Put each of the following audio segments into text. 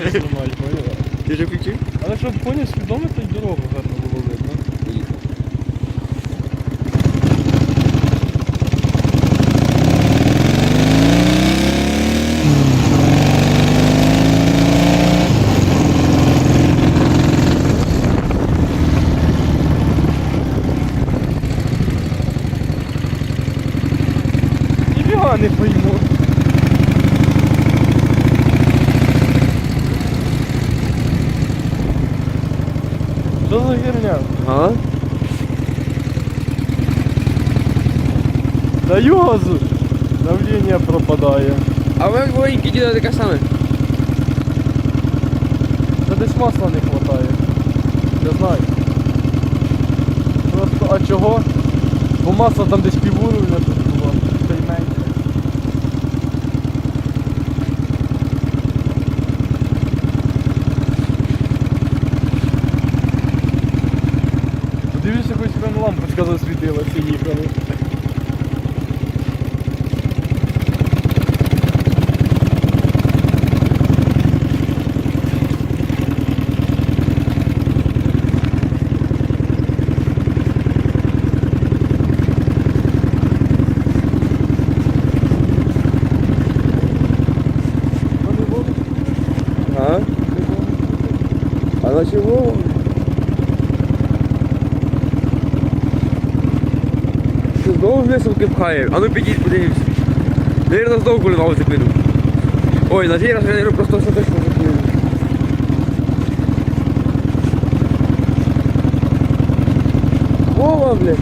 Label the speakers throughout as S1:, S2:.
S1: знімати, поняла?
S2: Ти вже включив?
S1: Але щоб поняв свідомо, то й дорогу гарно було видно. Не пойму. Що за херня?
S2: А?
S1: Даю газу. Давлення пропадає.
S2: А ви воїнки діда таке саме.
S1: Та десь масла не вистачає. Я знаю. Просто, а чого? Бо масла там десь півуровня тут було. Та й менше. Подивіться, хоч лампочка засвітилася їхали.
S2: А? А на чого? Знову висилки пхає? А ну підіть, подивимось. Наверно, знову кулінав закину. Ой, на цей раз я просто точно закину. Вова, блядь.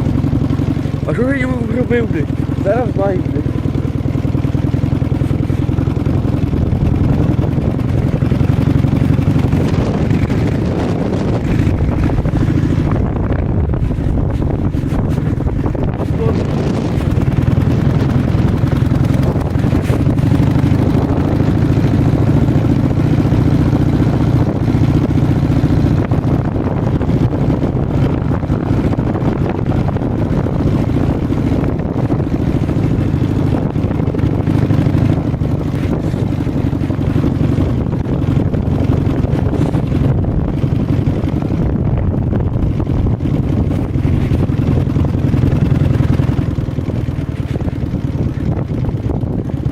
S2: А що ж я йому зробив, блядь? Зараз знаю, блядь.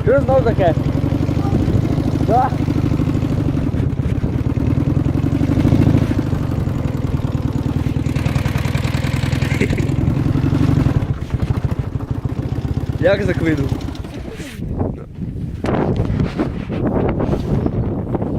S2: Що знов таке? Да. Як заквинув?